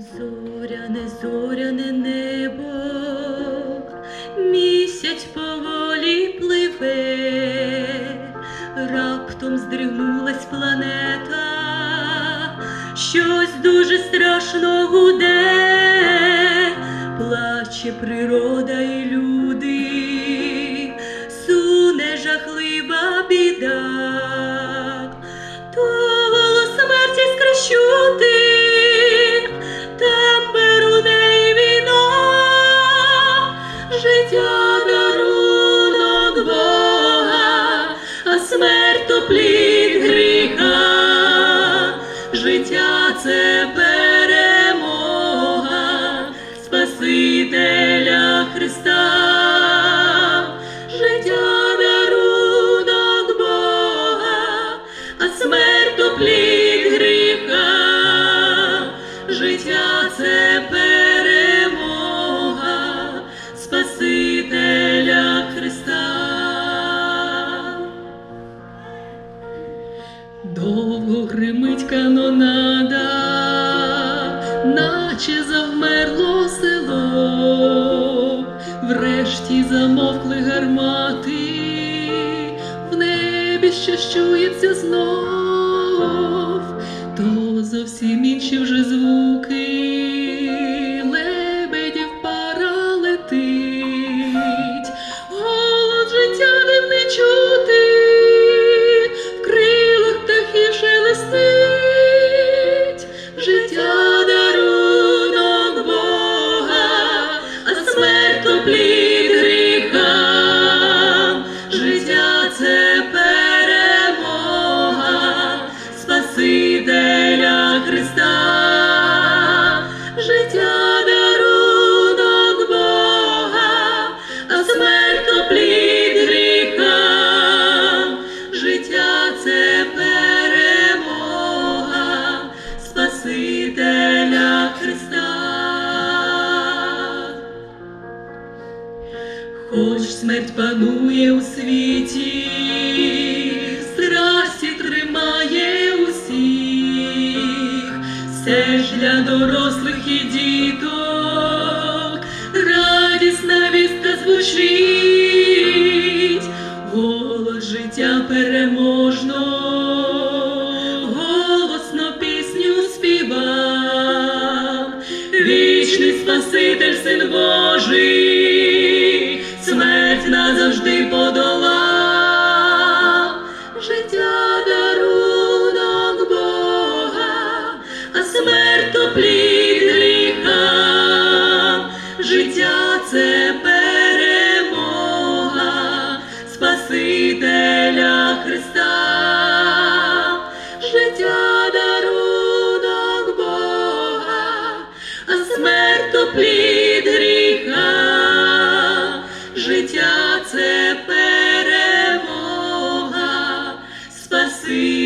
Зоряне, зоряне небо, місяць поволі пливе, раптом здригнулась планета, щось дуже страшно гуде, плаче природа і люди, суне жахлива біда, смерть плід гріха, життя це перемога Спасителя Христа, життя дарунок Бога, а смерть плід гріха, життя це перемога гримить канонада, наче завмерло село, врешті замовкли гармати, в небі ще чується знов, то зовсім Хоч смерть панує у світі, страсті тримає усіх, все ж для дорослих і діток, радісна вістка звучить, голос життя переможно, Спаситель, Син Божий, смерть назавжди подолав життя дарунок Бога, а смерть то плід гріха, життя це. see.